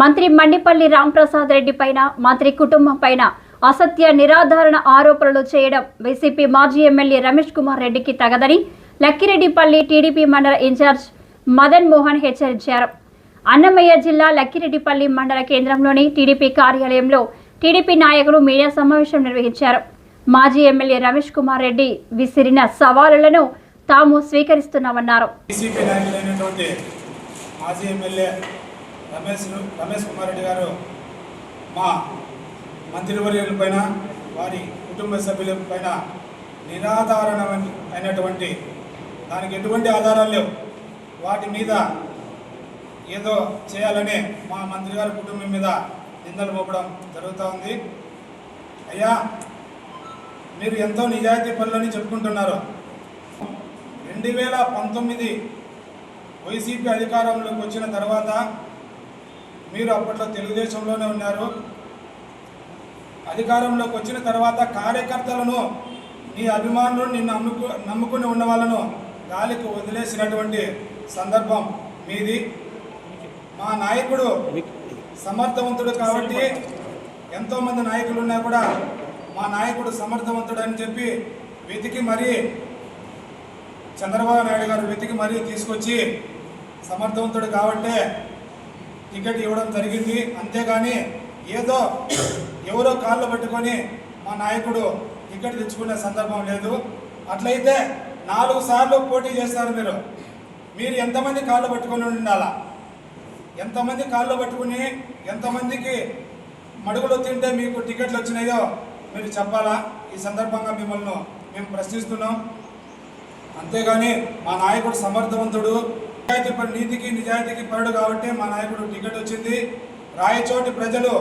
మంత్రి మండిపల్లి రాంప్రసాద్ రెడ్డి పైన మంత్రి కుటుంబం పైన అసత్య నిరాధారణ ఆరోపణలు చేయడం వైసీపీ మాజీ ఎమ్మెల్యే రమేష్ కుమార్ రెడ్డికి తగదని లక్కిరెడ్డిపల్లి టీడీపీ మండల ఇన్ఛార్జ్ మదన్ మోహన్ హెచ్చరించారు. అన్నమయ్య జిల్లా లక్కిరెడ్డిపల్లి మండల కేంద్రంలోని టీడీపీ కార్యాలయంలో టీడీపీ నాయకులు మీడియా సమావేశం నిర్వహించారు. మాజీ ఎమ్మెల్యే రమేష్ కుమార్ రెడ్డి విసిరిన సవాలులను తాము స్వీకరిస్తున్నామన్నారు. మాజీ ఎమ్మెల్యే రమేష్ రమేష్ కుమార్ రెడ్డి గారు మా మంత్రివర్యులపైన వారి కుటుంబ సభ్యుల పైన నిరాధారణ అయినటువంటి దానికి ఎటువంటి ఆధారాలు లేవు. వాటి మీద ఏదో చేయాలని మా మంత్రి గారి కుటుంబం మీద నిందలు మోపడం జరుగుతూ ఉంది. అయ్యా మీరు ఎంతో నిజాయితీ పనులని చెప్పుకుంటున్నారు. రెండు వేల పంతొమ్మిది వైసీపీ అధికారంలోకి వచ్చిన తర్వాత మీరు అప్పట్లో తెలుగుదేశంలోనే ఉన్నారు. అధికారంలోకి వచ్చిన తర్వాత కార్యకర్తలను నీ అభిమానులు నిన్ను నమ్ముకు నమ్ముకుని ఉన్న వాళ్ళను గాలికి వదిలేసినటువంటి సందర్భం మీది. మా నాయకుడు సమర్థవంతుడు కాబట్టి ఎంతోమంది నాయకులు ఉన్నా కూడా మా నాయకుడు సమర్థవంతుడు అని చెప్పి వెతికి మరీ చంద్రబాబు నాయుడు గారు వెతికి మరీ తీసుకొచ్చి సమర్థవంతుడు కాబట్టే టికెట్ ఇవ్వడం జరిగింది. అంతేగాని ఏదో ఎవరో కాళ్ళు పట్టుకొని మా నాయకుడు టికెట్ తెచ్చుకునే సందర్భం లేదు. అట్లయితే నాలుగు సార్లు పోటీ చేస్తారు మీరు. మీరు ఎంతమంది కాళ్ళు పట్టుకొని ఉండాలా? ఎంతమంది కాళ్ళు పట్టుకుని ఎంతమందికి మడుగులు తింటే మీకు టికెట్లు వచ్చినాయో మీరు చెప్పాలా? ఈ సందర్భంగా మిమ్మల్ని మేము ప్రశ్నిస్తున్నాం. అంతేగాని మా నాయకుడు సమర్థవంతుడు. నిజాయితీ నీతికి నిజాయితీకి పరుడు కాబట్టి మా నాయకుడు టికెట్ వచ్చింది. రాయచోటి ప్రజలు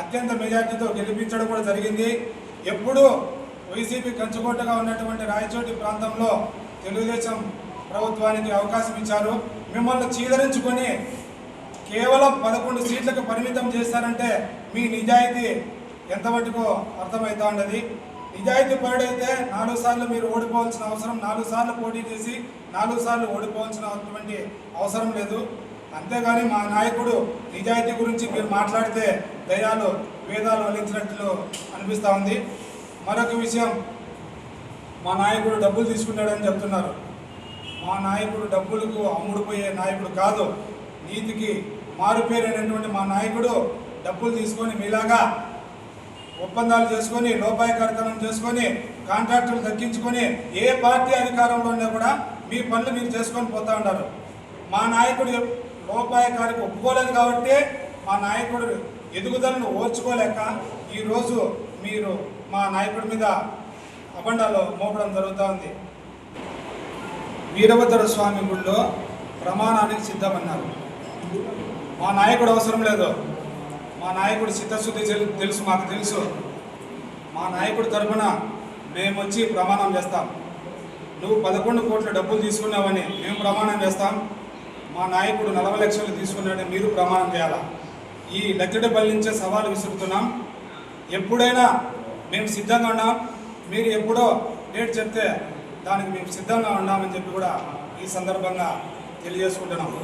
అత్యంత మెజార్టీతో గెలిపించడం కూడా జరిగింది. ఎప్పుడూ వైసీపీ కంచుకోటగా ఉన్నటువంటి రాయచోటి ప్రాంతంలో తెలుగుదేశం ప్రభుత్వానికి అవకాశం ఇచ్చారు. మిమ్మల్ని చీదరించుకొని కేవలం పదకొండు సీట్లకు పరిమితం చేస్తారంటే మీ నిజాయితీ ఎంత అర్థమవుతా ఉండదు? నిజాయితీ పరుడైతే నాలుగు సార్లు మీరు ఓడిపోవాల్సిన అవసరం నాలుగు సార్లు పోటీ చేసి నాలుగు సార్లు ఓడిపోవాల్సినటువంటి అవసరం లేదు. అంతేగాని మా నాయకుడు నిజాయితీ గురించి మీరు మాట్లాడితే దయాలు వేదాలు వలించినట్లు అనిపిస్తూ ఉంది. మరొక విషయం మా నాయకుడు డబ్బులు తీసుకున్నాడని చెప్తున్నారు. మా నాయకుడు డబ్బులకు అమ్ముడుపోయే నాయకుడు కాదు. నీతికి మారుపేరైనటువంటి మా నాయకుడు డబ్బులు తీసుకొని మీలాగా ఒప్పందాలు చేసుకొని లోపాయకారితనం చేసుకొని కాంట్రాక్టులు దక్కించుకొని ఏ పార్టీ అధికారంలో ఉన్నా కూడా మీ పనులు మీరు చేసుకొని పోతా ఉంటారు మా నాయకుడు లోపాయకారికి ఒప్పుకోలేదు కాబట్టి మా నాయకుడు ఎదుగుదలను ఓర్చుకోలేక ఈరోజు మీరు మా నాయకుడి మీద అబండాలు మోపడం జరుగుతూ ఉంది వీరభద్ర స్వామి గుళ్ళో ప్రమాణానికి సిద్ధమన్నారు. మా నాయకుడు అవసరం లేదు. మా నాయకుడు చిత్తశుద్ధి తెలుసు మాకు తెలుసు. మా నాయకుడి తరఫున మేము వచ్చి ప్రమాణం చేస్తాం. నువ్వు పదకొండు కోట్ల డబ్బులు తీసుకున్నావని మేము ప్రమాణం చేస్తాం. మా నాయకుడు నలభై లక్షలు తీసుకున్నాడని మీరు ప్రమాణం చేయాలా? ఈ లక్కిడపల్లి నుంచే సవాలు విసురుతున్నాం. ఎప్పుడైనా మేము సిద్ధంగా ఉన్నాం. మీరు ఎప్పుడో డేట్ చెప్తే దానికి మేము సిద్ధంగా ఉన్నామని చెప్పి కూడా ఈ సందర్భంగా తెలియజేసుకుంటున్నాం.